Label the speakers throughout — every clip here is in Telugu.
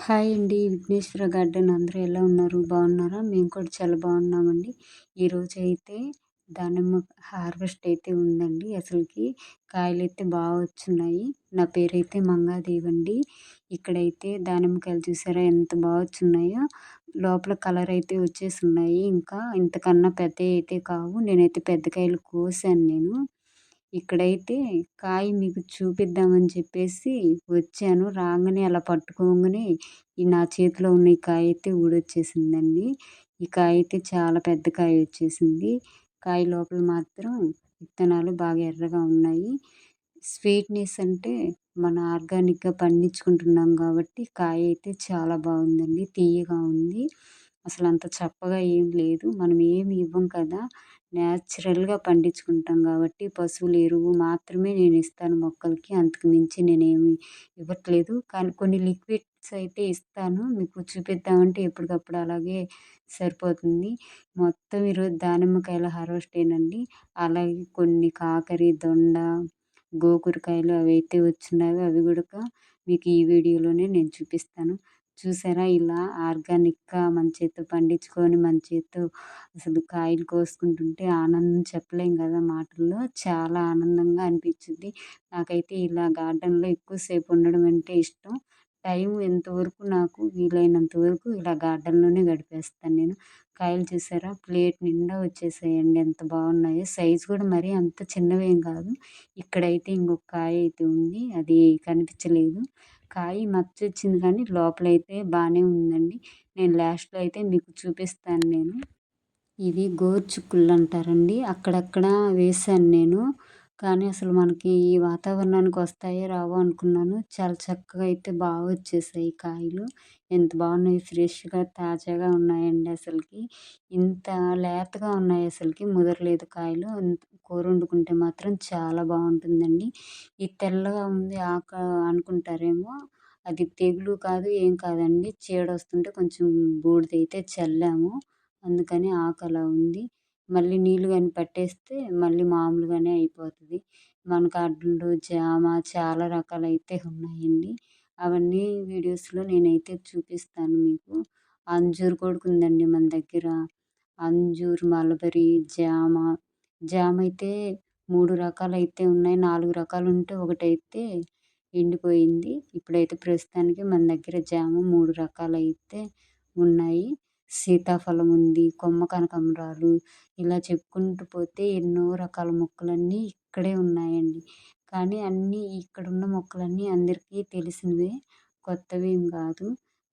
Speaker 1: హాయ్ అండి విఘ్నేశ్వర గార్డెన్. అందరూ ఎలా ఉన్నారు? బాగున్నారా? మేము కూడా చాలా బాగున్నామండి. ఈరోజు అయితే దానిమ్మ హార్వెస్ట్ అయితే ఉందండి. అసలుకి కాయలు అయితే బాగా వచ్చున్నాయి. నా పేరైతే మంగాదేవి అండి. ఇక్కడైతే దానిమ్మకాయలు చూసారా? ఎంత బాగా వచ్చున్నాయో. లోపల కలర్ అయితే వచ్చేసి ఉన్నాయి ఇంకా ఇంతకన్నా పెద్దవి అయితే కావు. నేనైతే పెద్ద కాయలు కోసాను నేను. ఇక్కడైతే కాయ మీకు చూపిద్దామని చెప్పేసి వచ్చాను. రాగానే అలా పట్టుకోగానే ఈ నా చేతిలో ఉన్న ఈ కాయ అయితే ఊడొచ్చేసిందండి. ఈ కాయ అయితే చాలా పెద్ద కాయ వచ్చేసింది. కాయ లోపల మాత్రం విత్తనాలు బాగా ఎర్రగా ఉన్నాయి. స్వీట్నెస్ అంటే మన ఆర్గానిక్గా పండించుకుంటున్నాం కాబట్టి కాయ అయితే చాలా బాగుందండి. తీయగా ఉంది. అసలు అంత చప్పగా ఏం లేదు. మనం ఏమి ఇవ్వం కదా న్యాచురల్గా పండించుకుంటాం కాబట్టి పశువుల ఎరువు మాత్రమే నేను ఇస్తాను మొక్కలకి. అంతకు మించి నేనేమి ఇవ్వట్లేదు. కానీ కొన్ని లిక్విడ్స్ అయితే ఇస్తాను. మీకు చూపిద్దామంటే ఎప్పటికప్పుడు అలాగే సరిపోతుంది. మొత్తం ఈరోజు దానిమ్మకాయల హార్వెస్ట్ ఏనండి. అలాగే కొన్ని కాకరి దొండ గోకూరకాయలు అవి అయితే వచ్చినవి అవి కూడా మీకు ఈ వీడియోలోనే నేను చూపిస్తాను. చూసారా? ఇలా ఆర్గానిక్గా మన చేత్తో పండించుకొని మన చేత్తో అసలు కాయలు కోసుకుంటుంటే ఆనందం చెప్పలేం కదా మాటల్లో. చాలా ఆనందంగా అనిపించింది. నాకైతే ఇలా గార్డెన్లో ఎక్కువసేపు ఉండడం అంటే ఇష్టం. టైం ఎంతవరకు నాకు వీలైనంత వరకు ఇలా గార్డెన్లోనే గడిపేస్తాను నేను. కాయలు చూసారా? ప్లేట్ నిండా వచ్చేసాయండి. ఎంత బాగున్నాయో. సైజు కూడా మరీ అంత చిన్నవేం కాదు. ఇక్కడైతే ఇంకొక కాయ అయితే ఉంది. అది కనిపించలేదు. కాయ మచ్చ వచ్చింది కానీ లోపలైతే బాగానే ఉందండి. నేను లాస్ట్లో అయితే మీకు చూపిస్తాను నేను. ఇవి గోరుచిక్కుళ్ళు అంటారండి. అక్కడక్కడ వేసాను నేను. కానీ అసలు మనకి ఈ వాతావరణానికి వస్తాయో రావో అనుకున్నాను. చాలా చక్కగా అయితే బాగా వచ్చేసాయి కాయలు. ఎంత బాగున్నాయి. ఫ్రెష్గా తాజాగా ఉన్నాయండి అసలుకి. ఇంత లేతగా ఉన్నాయి అసలుకి ముదరలేదు కాయలు. కూర వండుకుంటే మాత్రం చాలా బాగుంటుందండి. ఈ తెల్లగా ఉంది ఆక అనుకుంటారేమో. అది తెగులు కాదు ఏం కాదండి. చీడ వస్తుంటే కొంచెం బూడిద అయితే చల్లాము. అందుకని ఆకు అలా ఉంది. మళ్ళీ నీళ్ళు కానీ పట్టేస్తే మళ్ళీ మామూలుగానే అయిపోతుంది. మనకు అడ్లు జామ చాలా రకాలు అయితే ఉన్నాయండి. అవన్నీ వీడియోస్లో నేనైతే చూపిస్తాను మీకు. అంజూరు కూడా ఉందండి మన దగ్గర. అంజూరు మలబరీ జామ. జామ అయితే మూడు రకాలు అయితే ఉన్నాయి. నాలుగు రకాలు ఉంటే ఒకటైతే ఎండిపోయింది. ఇప్పుడైతే ప్రస్తుతానికి మన దగ్గర జామ మూడు రకాలు అయితే ఉన్నాయి. సీతాఫలం ఉంది కొమ్మ కనకాంబరాలు ఇలా చెప్పుకుంటూ పోతే ఎన్నో రకాల మొక్కలన్నీ ఇక్కడే ఉన్నాయండి. కానీ అన్నీ ఇక్కడున్న మొక్కలన్నీ అందరికీ తెలిసినవే కొత్తవేం కాదు.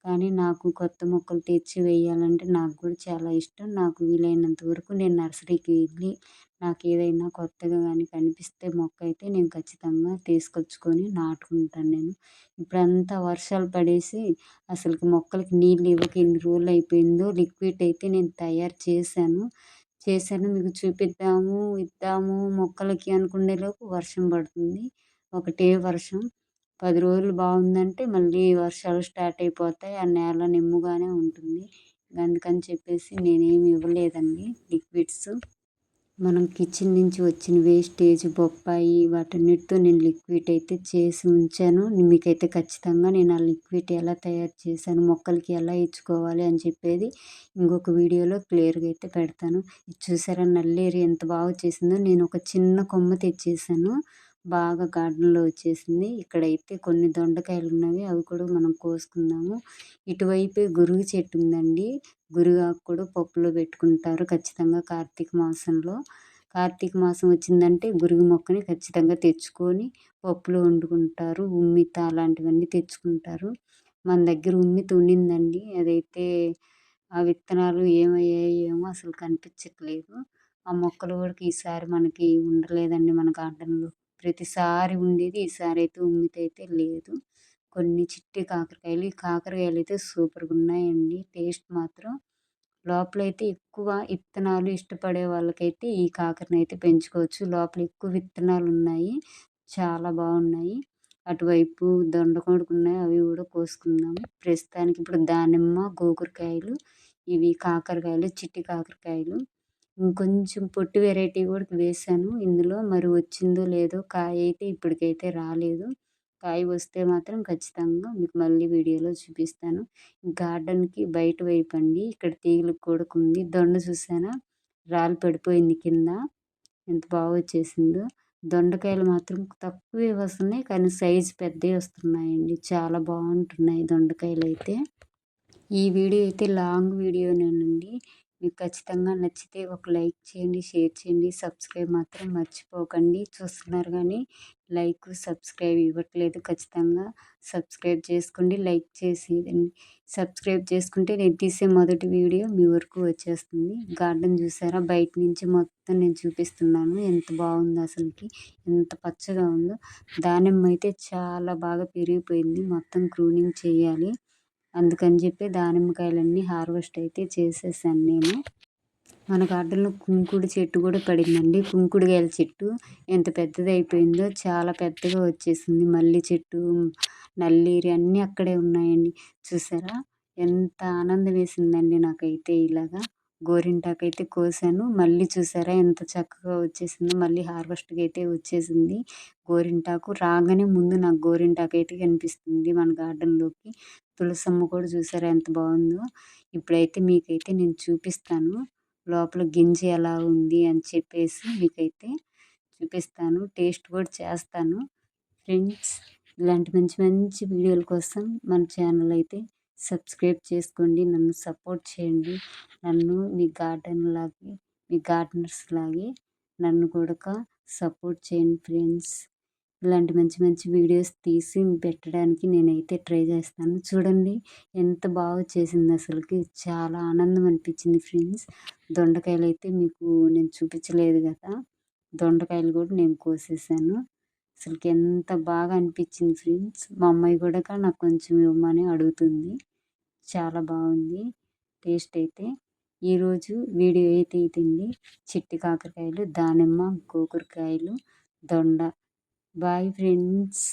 Speaker 1: కానీ నాకు కొత్త మొక్కలు తెచ్చి వేయాలంటే నాకు కూడా చాలా ఇష్టం. నాకు వీలైనంత వరకు నేను నర్సరీకి వెళ్ళి నాకు ఏదైనా కొత్తగా కానీ కనిపిస్తే మొక్క అయితే నేను ఖచ్చితంగా తీసుకొచ్చుకొని నాటుకుంటాను నేను. ఇప్పుడంతా వర్షాలు పడేసి అసలుకి మొక్కలకి నీళ్ళు ఇవ్వక ఎన్ని రోజులు అయిపోయిందో లిక్విడ్ అయితే నేను తయారు చేశాను. చేశాను. మీకు చూపిద్దాము ఇద్దాము మొక్కలకి అనుకునేలోపు వర్షం పడుతుంది. ఒకటే వర్షం. పది రోజులు బాగుందంటే మళ్ళీ వర్షాలు స్టార్ట్ అయిపోతాయి. ఆ నేల నిమ్ముగానే ఉంటుంది. అందుకని చెప్పేసి నేనేమి ఇవ్వలేదండి లిక్విడ్స్. మనం కిచెన్ నుంచి వచ్చిన వేస్టేజ్ బొప్పాయి వాటన్నిటితో నేను లిక్విడ్ అయితే చేసి ఉంచాను. మీకైతే ఖచ్చితంగా నేను ఆ లిక్విడ్ ఎలా తయారు చేశాను మొక్కలకి ఎలా ఇచ్చుకోవాలి అని చెప్పేది ఇంకొక వీడియోలో క్లియర్గా అయితే పెడతాను. చూసారా నల్లేరు ఎంత బాగా చేసిందో నేను ఒక చిన్న కొమ్మ తెచ్చేసాను. బాగా గార్డెన్లో వచ్చేసింది. ఇక్కడైతే కొన్ని దొండకాయలు ఉన్నవి అవి కూడా మనం కోసుకుందాము. ఇటువైపే గురుగు చెట్టు ఉందండి. గురుగాకు కూడా పప్పులో పెట్టుకుంటారు ఖచ్చితంగా కార్తీక మాసంలో. కార్తీక మాసం వచ్చిందంటే గురుగు మొక్కని ఖచ్చితంగా తెచ్చుకొని పప్పులో వండుకుంటారు. ఉమ్మిత అలాంటివన్నీ తెచ్చుకుంటారు. మన దగ్గర ఉమ్మిత ఉండిందండి. అదైతే ఆ విత్తనాలు ఏమయ్యాయేమో అసలు కనిపించట్లేదు. ఆ మొక్కలు కూడా ఈసారి మనకి ఉండలేదండి మన గార్డెన్లో. ప్రతిసారి ఉండేది ఈసారి అయితే ఉమ్మితే అయితే లేదు. కొన్ని చిట్టి కాకరకాయలు ఈ కాకరకాయలు అయితే సూపర్గా ఉన్నాయండి. టేస్ట్ మాత్రం లోపలైతే ఎక్కువ విత్తనాలు ఇష్టపడే వాళ్ళకైతే ఈ కాకరని అయితే పెంచుకోవచ్చు. లోపల ఎక్కువ విత్తనాలు ఉన్నాయి చాలా బాగున్నాయి. అటువైపు దొండకొడుకు ఉన్నాయి అవి కూడా కోసుకుందాము ప్రస్తుతానికి ఇప్పుడు దానిమ్మ గోకరకాయలు ఇవి కాకరకాయలు చిట్టి కాకరకాయలు. ఇంకొంచెం పొట్టి వెరైటీ కూడా వేసాను. ఇందులో మరి వచ్చిందో లేదో కాయ అయితే ఇప్పటికైతే రాలేదు. కాయ వస్తే మాత్రం ఖచ్చితంగా మీకు మళ్ళీ వీడియోలో చూపిస్తాను. గార్డెన్కి బయట వైపు అండి. ఇక్కడ తీగలు కొడుకుంది. దొండ చూసానా? రాలు పడిపోయింది కింద. ఎంత బాగా వచ్చేసిందో. దొండకాయలు మాత్రం తక్కువే వస్తున్నాయి. కానీ సైజు పెద్దవి వస్తున్నాయండి. చాలా బాగుంటున్నాయి దొండకాయలు అయితే. ఈ వీడియో అయితే లాంగ్ వీడియోనేనండి. మీకు ఖచ్చితంగా నచ్చితే ఒక లైక్ చేయండి షేర్ చేయండి సబ్స్క్రైబ్ మాత్రం మర్చిపోకండి. చూస్తున్నారు కానీ లైక్ సబ్స్క్రైబ్ ఇవ్వట్లేదు ఖచ్చితంగా. సబ్స్క్రైబ్ చేసుకోండి లైక్ చేసి సబ్స్క్రైబ్ చేసుకుంటే నేను తీసే మొదటి వీడియో మీ వరకు వచ్చేస్తుంది. గార్డెన్ చూసారా? బయట నుంచి మొత్తం నేను చూపిస్తున్నాను. ఎంత బాగుందో అసలుకి ఎంత పచ్చగా ఉందో. దానిమ్మ అయితే చాలా బాగా పెరిగిపోయింది. మొత్తం క్రూనింగ్ చేయాలి. అందుకని చెప్పి దానిమ్మకాయలన్నీ హార్వెస్ట్ అయితే చేసేసాను నేను. మన గార్డెన్లో కుంకుడు చెట్టు కూడా పడిందండి. కుంకుడుకాయల చెట్టు ఎంత పెద్దది అయిపోయిందో చాలా పెద్దగా వచ్చేసింది. మల్లి చెట్టు నల్లేరు అన్నీ అక్కడే ఉన్నాయండి. చూసారా? ఎంత ఆనందం వేసిందండి నాకైతే ఇలాగా. గోరింటాకు అయితే కోసాను. మళ్ళీ చూసారా ఎంత చక్కగా వచ్చేసిందో మళ్ళీ హార్వెస్ట్కి అయితే వచ్చేసింది. గోరింటాకు రాగానే ముందు నాకు గోరింటాకు అయితే కనిపిస్తుంది మన గార్డెన్లోకి. తులసమ్మ కూడా చూసారా ఎంత బాగుందో. ఇప్పుడైతే మీకైతే నేను చూపిస్తాను. లోపల గింజ ఎలా ఉంది అని చెప్పేసి మీకైతే చూపిస్తాను. టేస్ట్ కూడా చేస్తాను. ఫ్రెండ్స్ ఇలాంటి మంచి మంచి వీడియోల కోసం మన ఛానల్ అయితే సబ్స్క్రైబ్ చేసుకోండి. నన్ను సపోర్ట్ చేయండి. నన్ను మీ గార్డెన్ లాగే మీ గార్డెనర్స్ లాగే నన్ను కూడా సపోర్ట్ చేయండి ఫ్రెండ్స్. ఇలాంటి మంచి మంచి వీడియోస్ తీసి పెట్టడానికి నేనైతే ట్రై చేస్తాను. చూడండి ఎంత బాగా చేసింది అసలుకి. చాలా ఆనందం అనిపించింది ఫ్రెండ్స్. దొండకాయలు అయితే మీకు నేను చూపించలేదు కదా. దొండకాయలు కూడా నేను కోసేసాను. అసలుకి ఎంత బాగా అనిపించింది ఫ్రెండ్స్. మా అమ్మాయి కూడా నాకు కొంచెం ఇవ్వమని అడుగుతుంది. చాలా బాగుంది. టేస్ట్ అయితే ఈరోజు వీడియో అయితే ఇదండి చిట్టి కాకరకాయలు దానిమ్మ గోకరకాయలు దొండ. Boy friends.